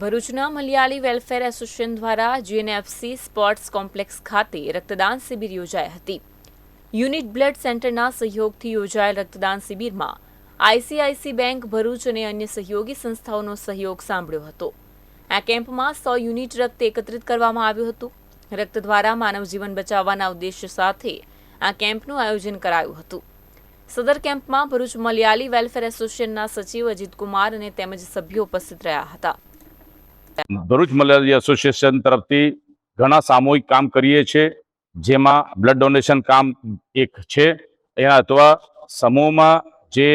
ભરૂચના Malayali welfare association દ્વારા GNFC sports complex ખાતે રક્તદાન શિબિર યોજાઈ હતી. યુનિટ બ્લડ સેન્ટરના સહયોગથી યોજાયેલ રક્તદાન શિબિરમાં આઈસીઆઈસી બેંક, ભરૂચ અને અન્ય સહયોગી સંસ્થાઓનો સહયોગ સાંભળ્યો હતો. આ કેમ્પમાં સો યુનિટ રક્ત એકત્રિત કરવામાં આવ્યું હતું. રક્ત દ્વારા માનવ જીવન બચાવવાના ઉદ્દેશ્ય સાથે આ કેમ્પનું આયોજન કરાયું હતું. સદર કેમ્પમાં ભરૂચ મલયાલી વેલફેર એસોસિએશનના સચિવ અજીત કુમાર અને તેમજ સભ્યો ઉપસ્થિત રહ્યા હતા. ભરૂચ મલેરિયા એસોસિએશન તરફથી ઘણા સામૂહિક કામ કરીએ છીએ, જેમાં બ્લડ ડોનેશન કામ એક છે. એના અથવા સમૂહમાં જે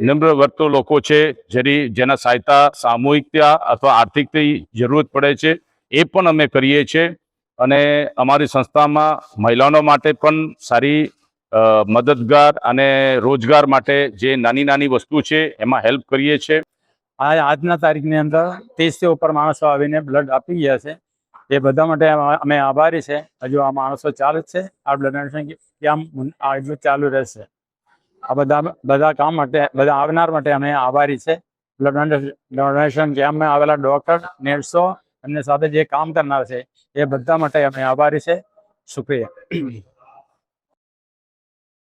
નિમ્ર વર્તો લોકો છે, જેની, જેના સહાયતા સામૂહિકતા અથવા આર્થિકથી જરૂરત પડે છે, એ પણ અમે કરીએ છીએ. અને અમારી સંસ્થામાં મહિલાઓનો માટે પણ સારી મદદગાર અને રોજગાર માટે જે નાની નાની વસ્તુ છે, એમાં હેલ્પ કરીએ છીએ. આ આજના તારીખની અંદર ત્રીસથી ઉપર માણસો આવીને બ્લડ આપી ગયા છે. એ બધા માટે અમે- આભારી છે. હજુ આ માણસો ચાલુ જ છે. આ બ્લડ ડોનેશન કેમ એટલું ચાલુ રહેશે. આ બધા બધા કામ માટે બધા આવનાર માટે અમે આભારી છે. બ્લડ ડોનેશન કેમ્પમાં આવેલા ડૉક્ટર નર્સો અને સાથે જે કામ કરનાર છે એ બધા માટે અમે આભારી છે. શુક્રિયા.